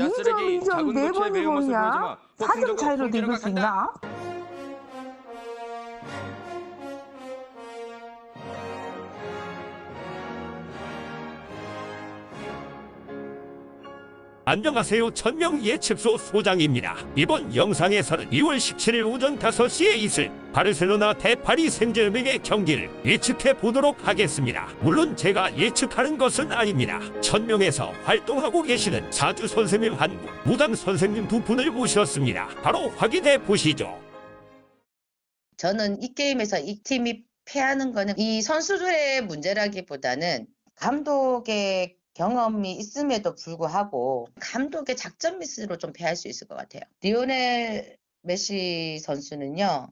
야 쓰레기 2점, 2점 작은 네 매운 모습 번이고냐? 보여주마. 4점 폭풍 차이로 저거 이길 수. 있나? 안녕하세요. 천명 예측소 소장입니다. 이번 영상에서는 2월 17일 오전 5시에 있을 바르셀로나 대 파리 생제르맹의 경기를 예측해 보도록 하겠습니다. 물론 제가 예측하는 것은 아닙니다. 천명에서 활동하고 계시는 사주 선생님 한 분, 무당 선생님 두 분을 모셨습니다. 바로 확인해 보시죠. 저는 이 게임에서 이 팀이 패하는 거는 이 선수들의 문제라기보다는 감독의 경험이 있음에도 불구하고 감독의 작전 미스로 좀 패할 수 있을 것 같아요. 리오넬 메시 선수는요.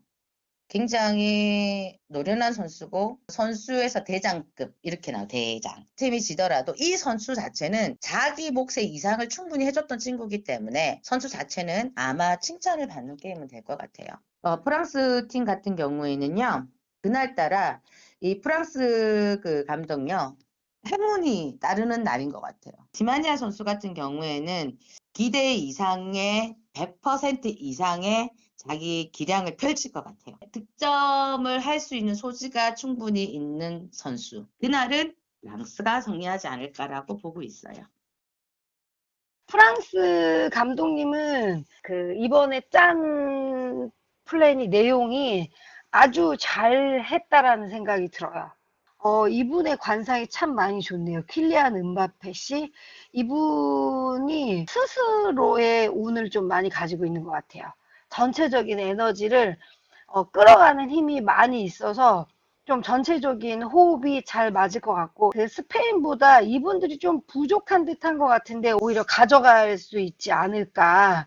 굉장히 노련한 선수고 선수에서 대장급 이렇게 나와 대장 팀이 지더라도 이 선수 자체는 자기 몫의 이상을 충분히 해줬던 친구이기 때문에 선수 자체는 아마 칭찬을 받는 게임은 될 것 같아요. 어, 프랑스 팀 같은 경우에는요 그날따라 이 프랑스 그 감독요 행운이 따르는 날인 것 같아요. 디마니아 선수 같은 경우에는 기대 이상의 100% 이상의 자기 기량을 펼칠 것 같아요. 득점을 할 수 있는 소지가 충분히 있는 선수. 그날은 랑스가 승리하지 않을까라고 보고 있어요. 프랑스 감독님은 그 이번에 짠 플랜이 내용이 아주 잘 했다라는 생각이 들어요. 어, 이분의 관상이 참 많이 좋네요. 킬리안 은바페 씨. 이분이 스스로의 운을 좀 많이 가지고 있는 것 같아요. 전체적인 에너지를 어, 끌어가는 힘이 많이 있어서 좀 전체적인 호흡이 잘 맞을 것 같고 그 스페인보다 이분들이 좀 부족한 듯한 것 같은데 오히려 가져갈 수 있지 않을까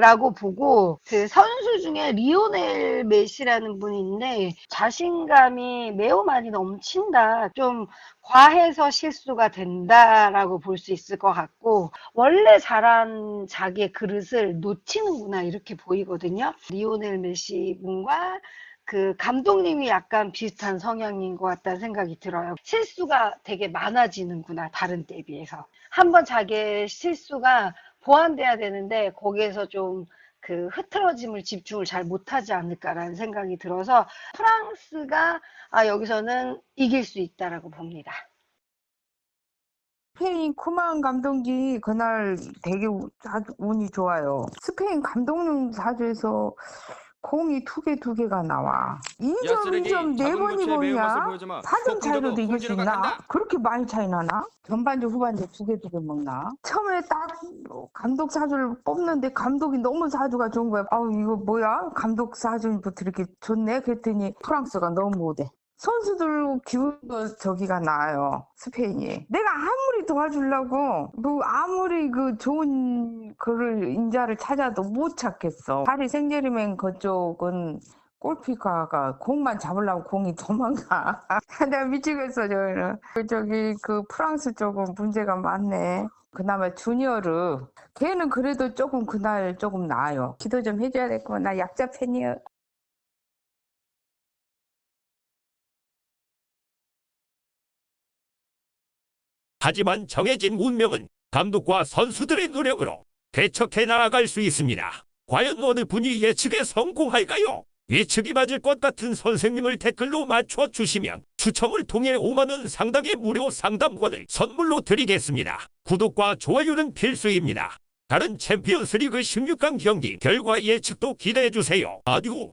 라고 보고 그 선수 중에 리오넬 메시라는 있는데 자신감이 매우 많이 넘친다 좀 과해서 실수가 된다라고 볼 수 있을 것 같고 원래 잘한 자기의 그릇을 놓치는구나 이렇게 보이거든요 리오넬 메시 분과 그 감독님이 약간 비슷한 성향인 것 같다는 생각이 들어요. 실수가 되게 많아지는구나, 다른 때에 비해서. 한번 자기의 실수가 보완돼야 되는데, 거기에서 좀 그 흐트러짐을 집중을 잘 못하지 않을까라는 생각이 들어서, 프랑스가 아, 여기서는 이길 수 있다라고 봅니다. 스페인 쿠만 감독이 그날 되게 운이 좋아요. 스페인 감독님 사주에서 공이 두 개 두 개가 나와. 2점, 야쓰레기 2점 네 작은 번이 매운 뭐냐? 보여주마. 4점 폭풍 차이로도 이길 수 있나? 간다. 그렇게 많이 차이 나나? 전반전, 후반전 두 개 두 개 먹나? 처음에 딱 감독 사주를 뽑는데 감독이 너무 사주가 좋은 거야. 아우 이거 뭐야? 감독 사주부터 이렇게 좋네? 그랬더니 프랑스가 너무 못해. 선수들 기운도 저기가 나아요. 스페인이. 내가 아무리 도와주려고 뭐 아무리 그 좋은 그를 인자를 찾아도 못 찾겠어. 파리 생제르맹 그쪽은 골키퍼가 공만 잡으려고 공이 도망가. 내가 미치겠어 저는. 그 저기 그 프랑스 쪽은 문제가 많네. 그나마 주니어르 걔는 그래도 조금 그날 조금 나아요. 기도 좀 해줘야 될 거나 나 약자 팬이야. 하지만 정해진 운명은 감독과 선수들의 노력으로 개척해 나아갈 수 있습니다. 과연 어느 분이 예측에 성공할까요? 예측이 맞을 것 같은 선생님을 댓글로 맞춰 주시면 추첨을 통해 5만원 상당의 무료 상담권을 선물로 드리겠습니다. 구독과 좋아요는 필수입니다. 다른 챔피언스 리그 16강 경기 결과 예측도 기대해 주세요. 아듀.